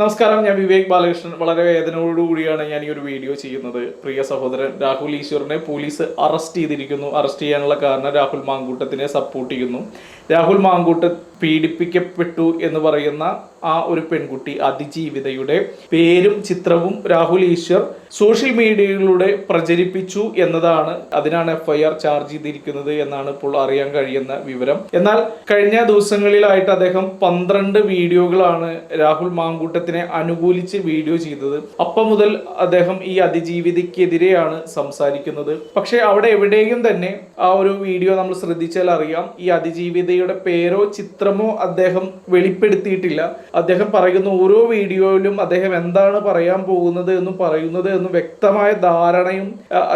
നമസ്കാരം ഞാൻ വിവേക് ബാലകൃഷ്ണൻ. വളരെ വേദനയോടുകൂടിയാണ് ഞാൻ ഈ ഒരു വീഡിയോ ചെയ്യുന്നത്. പ്രിയ സഹോദരൻ രാഹുൽ ഈശ്വറിനെ പോലീസ് അറസ്റ്റ് ചെയ്തിരിക്കുന്നു. അറസ്റ്റ് ചെയ്യാനുള്ള കാരണം രാഹുൽ മാങ്കൂട്ടത്തിനെ സപ്പോർട്ട് ചെയ്യുന്നു. രാഹുൽ മാങ്കൂട്ട് പീഡിപ്പിക്കപ്പെട്ടു എന്ന് പറയുന്ന ആ ഒരു പെൺകുട്ടി അതിജീവിതയുടെ പേരും ചിത്രവും രാഹുൽ ഈശ്വർ സോഷ്യൽ മീഡിയയിലൂടെ പ്രചരിപ്പിച്ചു എന്നതാണ്. അതിനാണ് എഫ്ഐആർ ചാർജ് ചെയ്തിരിക്കുന്നത് എന്നാണ് ഇപ്പോൾ അറിയാൻ കഴിയുന്ന വിവരം. എന്നാൽ കഴിഞ്ഞ ദിവസങ്ങളിലായിട്ട് അദ്ദേഹം പന്ത്രണ്ട് വീഡിയോകളാണ് രാഹുൽ മാങ്കൂട്ടത്തിനെ അനുകൂലിച്ച് വീഡിയോ ചെയ്തത്. അപ്പം മുതൽ അദ്ദേഹം ഈ അതിജീവിതയ്ക്കെതിരെയാണ് സംസാരിക്കുന്നത്. പക്ഷേ അവിടെ എവിടെയും തന്നെ ആ ഒരു വീഡിയോ നമ്മൾ ശ്രദ്ധിച്ചാൽ അറിയാം. ഈ അതിജീവിതയുടെ പേരോ ചിത്രമോ അദ്ദേഹം വെളിപ്പെടുത്തിയിട്ടില്ല. അദ്ദേഹം പറയുന്ന ഓരോ വീഡിയോയിലും അദ്ദേഹം എന്താണ് പറയാൻ പോകുന്നത് എന്നും പറയുന്നത് എന്നും വ്യക്തമായ ധാരണയും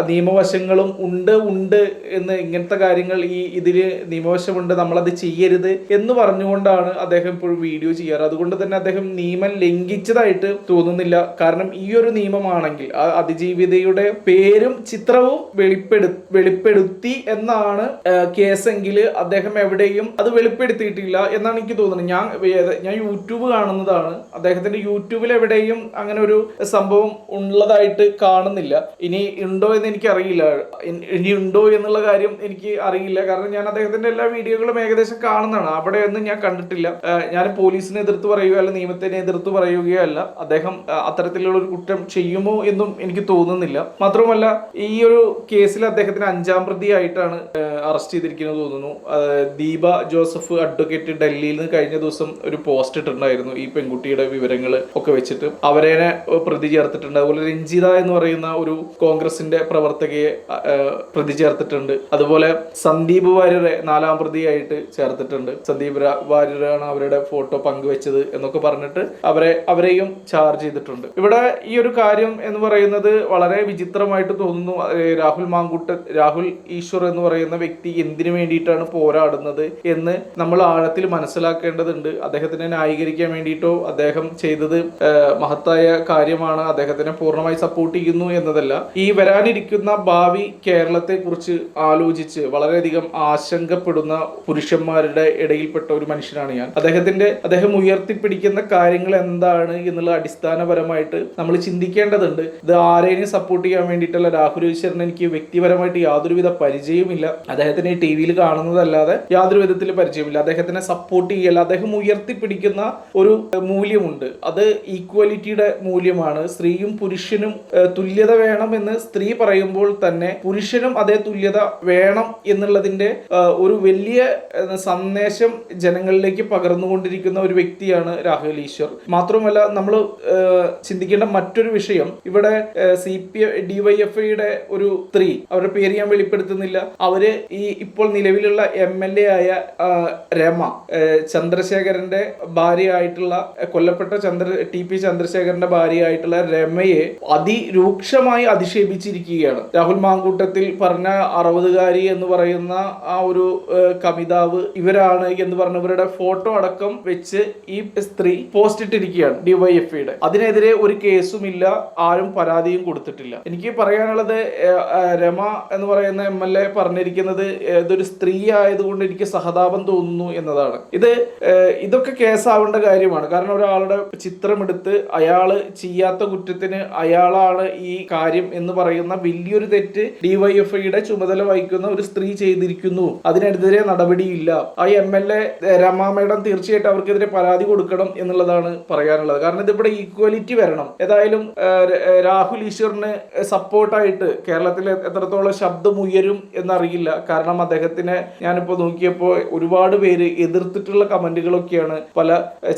നിയമവശങ്ങളും ഉണ്ട് ഉണ്ട് എന്ന് ഇങ്ങനത്തെ കാര്യങ്ങൾ ഈ ഇതിൽ നിയമവശമുണ്ട് നമ്മളത് ചെയ്യരുത് എന്ന് പറഞ്ഞുകൊണ്ടാണ് അദ്ദേഹം ഇപ്പോൾ വീഡിയോ ചെയ്യാറ്. അതുകൊണ്ട് തന്നെ അദ്ദേഹം നിയമം ലംഘിച്ചതായിട്ട് തോന്നുന്നില്ല. കാരണം ഈ ഒരു നിയമമാണെങ്കിൽ ആ അതിജീവിതയുടെ പേരും ചിത്രവും വെളിപ്പെടു വെളിപ്പെടുത്തി എന്നാണ് കേസെങ്കിൽ അദ്ദേഹം എവിടെയും അത് വെളിപ്പെടുത്തിയിട്ടില്ല എന്നാണ് എനിക്ക് തോന്നുന്നത്. ഞാൻ ഞാൻ യൂട്യൂബ് കാണുന്നതാണ്. അദ്ദേഹത്തിന്റെ യൂട്യൂബിൽ എവിടെയും അങ്ങനെ ഒരു സംഭവം ഉള്ളതായിട്ട് കാണുന്നില്ല. ഇനി ഉണ്ടോ എന്ന് എനിക്ക് അറിയില്ല ഇനി- ഉണ്ടോ എന്നുള്ള കാര്യം എനിക്ക് അറിയില്ല. കാരണം ഞാൻ അദ്ദേഹത്തിന്റെ എല്ലാ വീഡിയോകളും ഏകദേശം കാണുന്നതാണ്. അവിടെയൊന്നും ഞാൻ കണ്ടിട്ടില്ല. ഞാൻ പോലീസിനെ എതിർത്ത് പറയുകയോ അല്ല നിയമത്തിനെ എതിർത്ത് പറയുകയോ അല്ല അദ്ദേഹം അത്തരത്തിലുള്ള ഒരു കുറ്റം ചെയ്യുമോ എന്നും എനിക്ക് തോന്നുന്നില്ല. മാത്രമല്ല ഈ ഒരു കേസിൽ അദ്ദേഹത്തിന് അഞ്ചാം പ്രതിയായിട്ടാണ് അറസ്റ്റ് ചെയ്തിരിക്കുന്നത് തോന്നുന്നു. ദീപ ജോസഫ് അഡ്വക്കേറ്റ് ഡൽഹിയിൽ നിന്ന് കഴിഞ്ഞ ദിവസം ഒരു പോസ്റ്റ് ഇട്ടിട്ടുണ്ടായിരുന്നു ഈ പെൺകുട്ടിയുടെ വിവരങ്ങൾ ഒക്കെ വെച്ചിട്ട്. അവരെ പ്രതി ചേർത്തിട്ടുണ്ട്. അതുപോലെ രഞ്ജിത എന്ന് പറയുന്ന ഒരു കോൺഗ്രസിന്റെ പ്രവർത്തകയെ പ്രതി ചേർത്തിട്ടുണ്ട്. അതുപോലെ സന്ദീപ് വാര്യരെ നാലാം പ്രതിയായിട്ട് ചേർത്തിട്ടുണ്ട്. സന്ദീപ് വാര്യരാണ് അവരുടെ ഫോട്ടോ പങ്കുവെച്ചത് എന്നൊക്കെ പറഞ്ഞിട്ട് അവരെ അവരെയും ചാർജ് ചെയ്തിട്ടുണ്ട്. ഇവിടെ ഈ ഒരു കാര്യം എന്ന് പറയുന്നത് വളരെ വിചിത്രമായിട്ട് തോന്നുന്നു. രാഹുൽ മാങ്കുട്ട രാഹുൽ ഈശ്വർ എന്ന് പറയുന്ന വ്യക്തി എന്തിനു വേണ്ടിയിട്ടാണ് പോരാടുന്നത് എന്ന് നമ്മൾ ആഴത്തിൽ മനസ്സിലാക്കേണ്ടതുണ്ട്. അദ്ദേഹത്തിനെ ന്യായീകരിക്കാൻ വേണ്ടിയിട്ടോ അദ്ദേഹം ചെയ്തത് മഹത്തായ കാര്യമാണ്. അദ്ദേഹത്തിനെ പൂർണമായി സപ്പോർട്ട് ചെയ്യുന്നു എന്നതല്ല. ഈ വരാനിരിക്കുന്ന ഭാവി കേരളത്തെ കുറിച്ച് ആലോചിച്ച് വളരെയധികം ആശങ്കപ്പെടുന്ന പുരുഷന്മാരുടെ ഇടയിൽപ്പെട്ട ഒരു മനുഷ്യനാണ് ഞാൻ. അദ്ദേഹത്തിന്റെ അദ്ദേഹം ഉയർത്തിപ്പിടിക്കുന്ന കാര്യങ്ങൾ എന്താണ് എന്നുള്ള അടിസ്ഥാനപരമായിട്ട് നമ്മൾ ചിന്തിക്കേണ്ടതുണ്ട്. ഇത് ആരെയും സപ്പോർട്ട് ചെയ്യാൻ വേണ്ടിയിട്ടുള്ള രാഹുൽ ഈശ്വരൻ എനിക്ക് വ്യക്തിപരമായിട്ട് യാതൊരുവിധ പരിചയവുമില്ല. അദ്ദേഹത്തിനെ ടി വിയിൽ കാണുന്നതല്ലാതെ യാതൊരു വിധത്തിൽ പരിചയമില്ല അദ്ദേഹത്തിനെ സപ്പോർട്ട് ചെയ്യല്ല അദ്ദേഹം ഉയർത്തിപ്പിടിക്കുന്ന ഒരു മൂല്യമുണ്ട്. അത് ഈക്വാലിറ്റിയുടെ മൂല്യമാണ്. സ്ത്രീയും പുരുഷനും തുല്യത വേണം എന്ന് സ്ത്രീ പറയുമ്പോൾ തന്നെ പുരുഷനും അതേ തുല്യത വേണം എന്നുള്ളതിന്റെ ഒരു വലിയ സന്ദേശം ജനങ്ങളിലേക്ക് പകർന്നുകൊണ്ടിരിക്കുന്ന ഒരു വ്യക്തിയാണ് രാഹുൽ ഈശ്വർ. മാത്രമല്ല നമ്മൾ ചിന്തിക്കേണ്ട മറ്റൊരു വിഷയം. ഇവിടെ C P D Y F ഡിവൈഎഫ്ഐയുടെ ഒരു സ്ത്രീ അവരുടെ പേര് ഞാൻ വെളിപ്പെടുത്തുന്നില്ല. അവർ ഈ ഇപ്പോൾ നിലവിലുള്ള എം എൽ എ ആയ രമ ചന്ദ്രശേഖരന്റെ ഭാര്യയായിട്ടുള്ള കൊല്ലപ്പെട്ട ചന്ദ്ര ടി പി ചന്ദ്രശേഖരന്റെ ഭാര്യയായിട്ടുള്ള രമയെ അതിരൂക്ഷമായി അധിക്ഷേപിച്ചിരിക്കുകയാണ്. രാഹുൽ മാങ്കൂട്ടത്തിൽ പറഞ്ഞ അറുപതുകാരി എന്ന് പറയുന്ന ആ ഒരു കവിതാവ് ഇവരാണ് എന്ന് പറഞ്ഞവരുടെ ഫോട്ടോ അടക്കം വെച്ച് ഈ സ്ത്രീ പോസ്റ്റ് ഇട്ടിരിക്കുകയാണ് ഡിവൈഎഫ്ഐയുടെ അതിനെതിരെ ഒരു കേസും ഇല്ല ആരും പരാതിയും കൊടുത്തിട്ടില്ല. എനിക്ക് പറയാനുള്ളത് രമ എന്ന് പറയുന്ന എം എൽ എ പറഞ്ഞിരിക്കുന്നത് ഇതൊരു സ്ത്രീ ആയതുകൊണ്ട് എനിക്ക് സഹതാപം തോന്നുന്നു എന്നതാണ്. ഇത് ഇതൊക്കെ കേസാവേണ്ട കാര്യമാണ്. കാരണം ഒരാളുടെ ചിത്രമെടുത്ത് അയാൾ ചെയ്യാത്ത കുറ്റത്തിന് അയാളാണ് ഈ കാര്യം എന്ന് പറയുന്ന വലിയൊരു തെറ്റ് ഡിവൈഎഫ്ഐയുടെ ചുമതല വഹിക്കുന്ന ഒരു സ്ത്രീ ചെയ്തിരിക്കുന്നു. അതിനെതിരെ നടപടിയില്ല. ആ M L A Rama madam തീർച്ചയായിട്ടും അവർക്കെതിരെ പരാതി കൊടുക്കണം എന്നുള്ളതാണ് പറയാനുള്ളത് കാരണം ഇതിവിടെ ഈക്വാലിറ്റി വരണം. ഏതായാലും രാഹുൽ ഈശ്വറിന് സപ്പോർട്ടായിട്ട് കേരളത്തിൽ എത്രത്തോളം ശബ്ദം ഉയരും എന്നറിയില്ല. കാരണം അദ്ദേഹത്തിനെ ഞാനിപ്പോൾ നോക്കിയപ്പോൾ ഒരുപാട് പേര് എതിർത്തിട്ടുള്ള കമന്റുകളൊക്കെയാണ് പല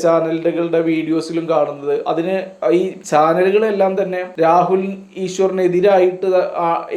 ചാനലുകളുടെ വീഡിയോസിലും കാണുന്നത്. അതിന് ഈ ചാനലുകളെല്ലാം തന്നെ രാഹുൽ ഈശ്വറിനെതിരായിട്ട്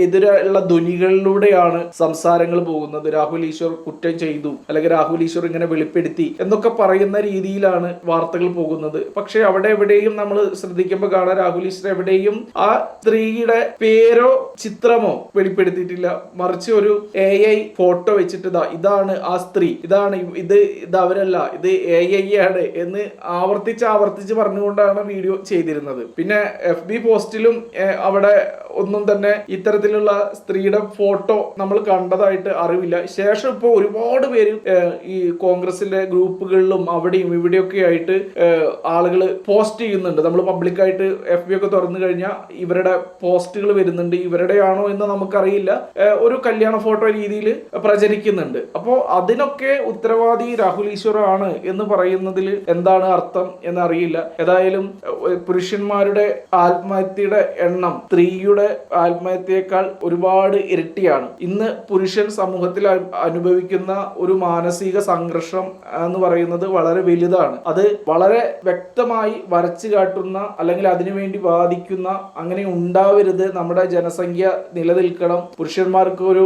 എതിരുള്ള ധ്വനികളിലൂടെയാണ് സംസാരങ്ങൾ പോകുന്നത്. രാഹുൽ ഈശ്വർ കുറ്റം ചെയ്തു. അല്ലെങ്കിൽ രാഹുൽ ഈശ്വർ ഇങ്ങനെ വെളിപ്പെടുത്തി എന്നൊക്കെ പറയുന്ന രീതിയിലാണ് വാർത്തകൾ പോകുന്നത്. പക്ഷെ അവിടെ എവിടെയും നമ്മൾ ശ്രദ്ധിക്കുമ്പോൾ കാണാൻ രാഹുൽ ഈശ്വർ എവിടെയും ആ സ്ത്രീയുടെ പേരോ ചിത്രമോ വെളിപ്പെടുത്തിയിട്ടില്ല. മറിച്ച് ഒരു എ ഐ ഫോട്ടോ വെച്ചിട്ട് ഇതാ ഇതാണ് ആ സ്ത്രീ. ഇതാണ് ഇത് ഇത് അവരല്ല. ഇത് എ ഐ ആണ് എന്ന് ആവർത്തിച്ച് ആവർത്തിച്ച് പറഞ്ഞുകൊണ്ടാണ് വീഡിയോ ചെയ്തിരുന്നത്. പിന്നെ എഫ് ബി പോസ്റ്റിലും അവിടെ ഒന്നും തന്നെ ഇത്തരത്തിലുള്ള സ്ത്രീയുടെ ഫോട്ടോ നമ്മൾ കണ്ടതായിട്ട് അറിവില്ല. ശേഷം ഇപ്പോൾ ഒരുപാട് പേര് ഈ കോൺഗ്രസിന്റെ ഗ്രൂപ്പുകളിലും അവിടെയും ഇവിടെയൊക്കെ ആയിട്ട് ആളുകൾ ആളുകൾ പോസ്റ്റ് ചെയ്യുന്നുണ്ട്. നമ്മൾ പബ്ലിക്കായിട്ട് എഫ് ബി ഒക്കെ തുറന്നു കഴിഞ്ഞാൽ ഇവരുടെ പോസ്റ്റുകൾ വരുന്നുണ്ട്. ഇവരുടെയാണോ എന്ന് നമുക്കറിയില്ല. ഒരു കല്യാണ ഫോട്ടോ രീതിയിൽ പ്രചരിക്കുന്നുണ്ട്. അപ്പോൾ അതിനൊക്കെ ഉത്തരവാദി രാഹുൽ ഈശ്വർ ആണ് എന്ന് പറയുന്നതിൽ എന്താണ് അർത്ഥം എന്നറിയില്ല. ഏതായാലും പുരുഷന്മാരുടെ ആത്മഹത്യയുടെ എണ്ണം സ്ത്രീയുടെ ആത്മഹത്യയേക്കാൾ ഒരുപാട് ഇരട്ടിയാണ്. ഇന്ന് പുരുഷൻ സമൂഹത്തിൽ അനുഭവിക്കുന്ന ഒരു മാനസിക സംഘർഷം എന്ന് പറയുന്നത് വളരെ വലുതാണ്. അത് വളരെ വ്യക്തമായി വരച്ചു കാട്ടുന്ന അല്ലെങ്കിൽ അതിനുവേണ്ടി വാദിക്കുന്ന അങ്ങനെ ഉണ്ടാവരുത്. നമ്മുടെ ജനസംഖ്യ നിലനിൽക്കണം. പുരുഷന്മാർക്ക് ഒരു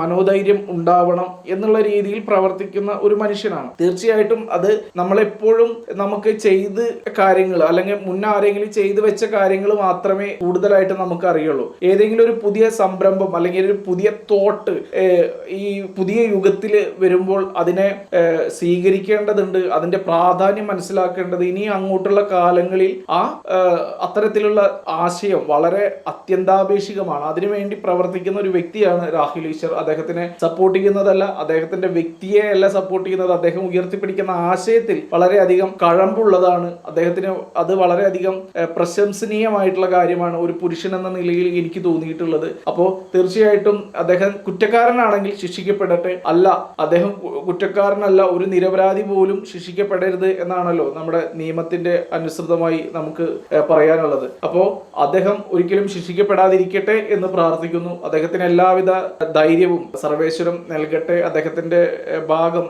മനോധൈര്യം ഉണ്ടാവണം എന്നുള്ള രീതിയിൽ പ്രവർത്തിക്കുന്ന ഒരു മനുഷ്യനാണ്. തീർച്ചയായിട്ടും അത് നമ്മളെപ്പോഴും നമുക്ക് ചെയ്ത് കാര്യങ്ങൾ അല്ലെങ്കിൽ മുന്നേ ആരെങ്കിലും ചെയ്തു വെച്ച കാര്യങ്ങൾ മാത്രമേ കൂടുതലായിട്ട് നമുക്ക് അറിയുള്ളൂ ഏതെങ്കിലും ഒരു പുതിയ സംരംഭം അല്ലെങ്കിൽ ഒരു പുതിയ തോട്ട് ഈ പുതിയ യുഗത്തിൽ വരുമ്പോൾ അതിനെ സ്വീകരിക്കേണ്ടതുണ്ട്. അതിന്റെ പ്രാധാന്യം മനസ്സിലാക്കേണ്ടത് ഇനി അങ്ങോട്ടുള്ള കാലങ്ങളിൽ ആ അത്തരത്തിലുള്ള ആശയം വളരെ അത്യന്താപേക്ഷികമാണ്. അതിനുവേണ്ടി പ്രവർത്തിക്കുന്ന ഒരു വ്യക്തിയാണ് രാഹുൽ ഈശ്വർ. അദ്ദേഹത്തിനെ സപ്പോർട്ട് ചെയ്യുന്നതല്ല അദ്ദേഹത്തിന്റെ വ്യക്തിയെ അല്ല സപ്പോർട്ട് ചെയ്യുന്നത്. അദ്ദേഹം ഉയർത്തിപ്പിടിക്കുന്ന ആശയത്തിൽ വളരെയധികം കഴമ്പുള്ളതാണ്. അദ്ദേഹത്തിന് അത് വളരെയധികം പ്രശംസനീയമായിട്ടുള്ള കാര്യമാണ് ഒരു പുരുഷൻ എന്ന നിലയിൽ എനിക്ക് തോന്നിയിട്ടുള്ളത്. അപ്പോൾ തീർച്ചയായിട്ടും അദ്ദേഹം കുറ്റക്കാരനാണെങ്കിൽ ശിക്ഷിക്കപ്പെടട്ടെ. അല്ല അദ്ദേഹം കുറ്റക്കാരനല്ല ഒരു നിരപരാധി പോലും ശിക്ഷിക്കപ്പെടരുത് എന്നാണല്ലോ നമ്മുടെ നിയമത്തിന്റെ അനുസൃതമായി നമുക്ക് പറയാനുള്ളത്. അപ്പോൾ അദ്ദേഹം ഒരിക്കലും ശിക്ഷിക്കപ്പെടാതിരിക്കട്ടെ എന്ന് പ്രാർത്ഥിക്കുന്നു. അദ്ദേഹത്തിന് എല്ലാവിധ ധൈര്യവും സർവേശ്വരം നൽകട്ടെ. അദ്ദേഹത്തിന്റെ ഭാഗം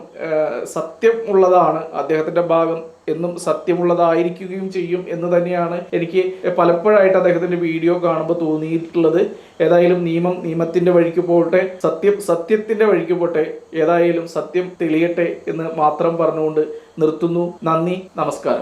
സത്യമുള്ളതാണ് അദ്ദേഹത്തിന്റെ ഭാഗം എന്നും സത്യമുള്ളതായിരിക്കുകയും ചെയ്യും എന്ന് തന്നെയാണ് എനിക്ക് പലപ്പോഴായിട്ട് അദ്ദേഹത്തിന്റെ വീഡിയോ കാണുമ്പോൾ തോന്നിയിട്ടുള്ളത്. ഏതായാലും നിയമം നിയമത്തിന്റെ വഴിക്ക് പോകട്ടെ. സത്യം സത്യത്തിന്റെ വഴിക്ക് പോട്ടെ ഏതായാലും സത്യം തെളിയട്ടെ എന്ന് മാത്രം പറഞ്ഞുകൊണ്ട് നിർത്തുന്നു. നന്ദി. നമസ്കാരം.